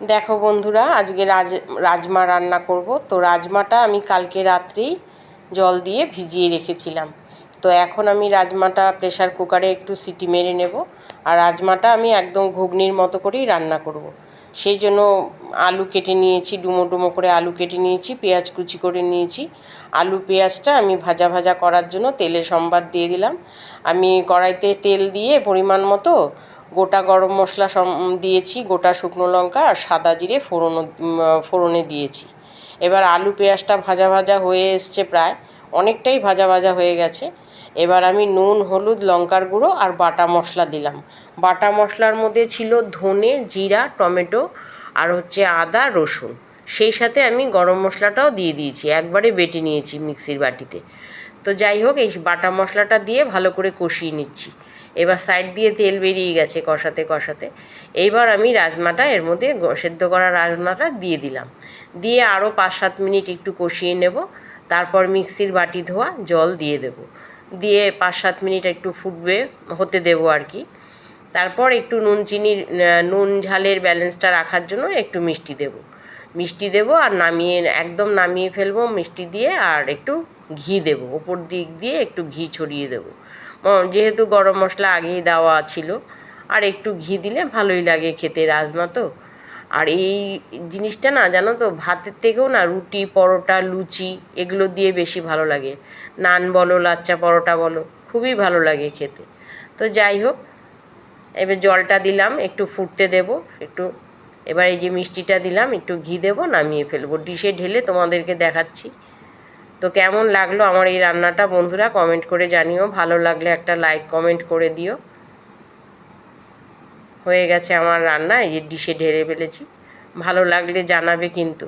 দেখো বন্ধুরা, আজকে রাজ, রাজমা রান্না করব। তো রাজমাটা আমি কালকে রাত্রেই জল দিয়ে ভিজিয়ে রেখেছিলাম। তো এখন আমি রাজমাটা প্রেশার কুকারে একটু সিটি মেরে নেব। আর রাজমাটা আমি একদম ঘুগনির মতো করেই রান্না করব। সেই জন্য আলু কেটে নিয়েছি, ডুমো ডুমো করে আলু কেটে নিয়েছি, পেঁয়াজ কুচি করে নিয়েছি। আলু পেঁয়াজটা আমি ভাজা ভাজা করার জন্য তেলে সম্বার দিয়ে দিলাম। আমি কড়াইতে তেল দিয়ে পরিমাণ মতো গোটা গরম মশলা দিয়েছি, গোটা শুকনো লঙ্কা আর সাদা জিরে ফোড়ন ফোড়নে দিয়েছি। এবার আলু পেঁয়াজটা ভাজা ভাজা হয়ে এসছে প্রায়, অনেকটাই ভাজা ভাজা হয়ে গেছে। এবার আমি নুন, হলুদ, লঙ্কার গুঁড়ো আর বাটা মশলা দিলাম। বাটা মশলার মধ্যে ছিল ধনে, জিরা, টমেটো আর হচ্ছে আদা, রসুন। সেই সাথে আমি গরম মশলাটাও দিয়ে দিয়েছি, একবারে বেটে নিয়েছি মিক্সির বাটিতে। তো যাই হোক, এই বাটা মশলাটা দিয়ে ভালো করে কষিয়ে নিচ্ছি। এবার সাইড দিয়ে তেল বেরিয়ে গেছে কষাতে কষাতে। এইবার আমি রাজমাটা, এর মধ্যে সেদ্ধ করা রাজমাটা দিয়ে দিলাম। দিয়ে আরও পাঁচ সাত মিনিট একটু কষিয়ে নেব। তারপর মিক্সির বাটি ধোয়া জল দিয়ে দেব। দিয়ে পাঁচ সাত মিনিট একটু ফুটবে, হতে দেবো আর কি। তারপর একটু নুন, চিনির নুন ঝালের ব্যালেন্সটা রাখার জন্য একটু মিষ্টি দেব। মিষ্টি দেব আর নামিয়ে, একদম নামিয়ে ফেলব মিষ্টি দিয়ে আর একটু ঘি দেব। ওপর দিক দিয়ে একটু ঘি ছড়িয়ে দেবো। যেহেতু গরম মশলা আগেই দেওয়া ছিল, আর একটু ঘি দিলে ভালোই লাগে খেতে রাজমা তো। আর এই জিনিসটা না জানো তো, ভাতের থেকেও না রুটি, পরোটা, লুচি এগুলো দিয়ে বেশি ভালো লাগে। নান বলো, লাচ্চা পরোটা বলো, খুবই ভালো লাগে খেতে। তো যাই হোক, এবার জলটা দিলাম, একটু ফুটতে দেব, একটু এবার এই যে মিষ্টিটা দিলাম, একটু ঘি দেবো, নামিয়ে ফেলব। ডিশে ঢেলে তোমাদেরকে দেখাচ্ছি। তো কেমন লাগল আমার এই রান্নাটা বন্ধুরা কমেন্ট করে জানিও। ভালো লাগলে একটা লাইক, কমেন্ট করে দিও। হয়ে গেছে আমার রান্না এই ডিশে ঢেলে ফেলেছি। ভালো লাগলে জানাবে কিন্তু।